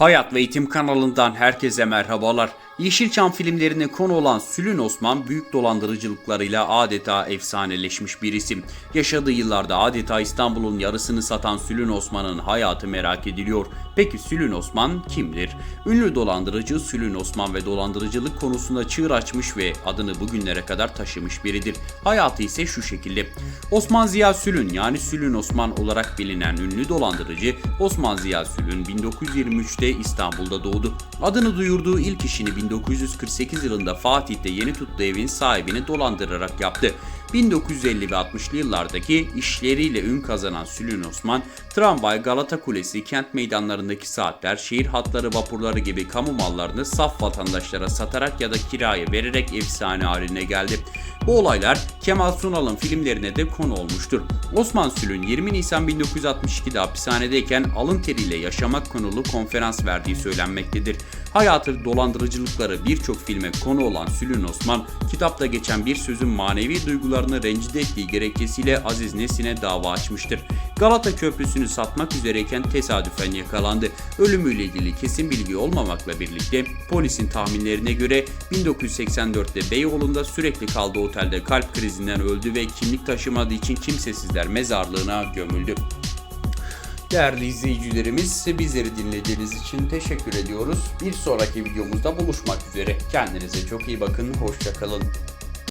Hayat ve Eğitim kanalından herkese merhabalar. Yeşilçam filmlerine konu olan Sülün Osman büyük dolandırıcılıklarıyla adeta efsaneleşmiş bir isim. Yaşadığı yıllarda adeta İstanbul'un yarısını satan Sülün Osman'ın hayatı merak ediliyor. Peki Sülün Osman kimdir? Ünlü dolandırıcı Sülün Osman ve dolandırıcılık konusunda çığır açmış ve adını bugünlere kadar taşımış biridir. Hayatı ise şu şekilde. Osman Ziya Sülün yani Sülün Osman olarak bilinen ünlü dolandırıcı Osman Ziya Sülün 1923'te İstanbul'da doğdu. Adını duyurduğu ilk işini 1948 yılında Fatih'te yeni tuttuğu evin sahibini dolandırarak yaptı. 1950 ve 60'lı yıllardaki işleriyle ün kazanan Sülün Osman, tramvay, Galata Kulesi, kent meydanlarındaki saatler, şehir hatları, vapurları gibi kamu mallarını saf vatandaşlara satarak ya da kiraya vererek efsane haline geldi. Bu olaylar Kemal Sunal'ın filmlerine de konu olmuştur. Osman Sülün 20 Nisan 1962'de hapishanedeyken alın teriyle yaşamak konulu konferans verdiği söylenmektedir. Hayatı dolandırıcılıkları birçok filme konu olan Sülün Osman, kitapta geçen bir sözün manevi duygularını rencide ettiği gerekçesiyle Aziz Nesin'e dava açmıştır. Galata Köprüsü'nü satmak üzereyken tesadüfen yakalandı. Ölümüyle ilgili kesin bilgi olmamakla birlikte polisin tahminlerine göre 1984'te Beyoğlu'nda sürekli kaldığı otelde kalp krizinden öldü ve kimlik taşımadığı için kimsesizler mezarlığına gömüldü. Değerli izleyicilerimiz bizleri dinlediğiniz için teşekkür ediyoruz. Bir sonraki videomuzda buluşmak üzere. Kendinize çok iyi bakın. Hoşçakalın.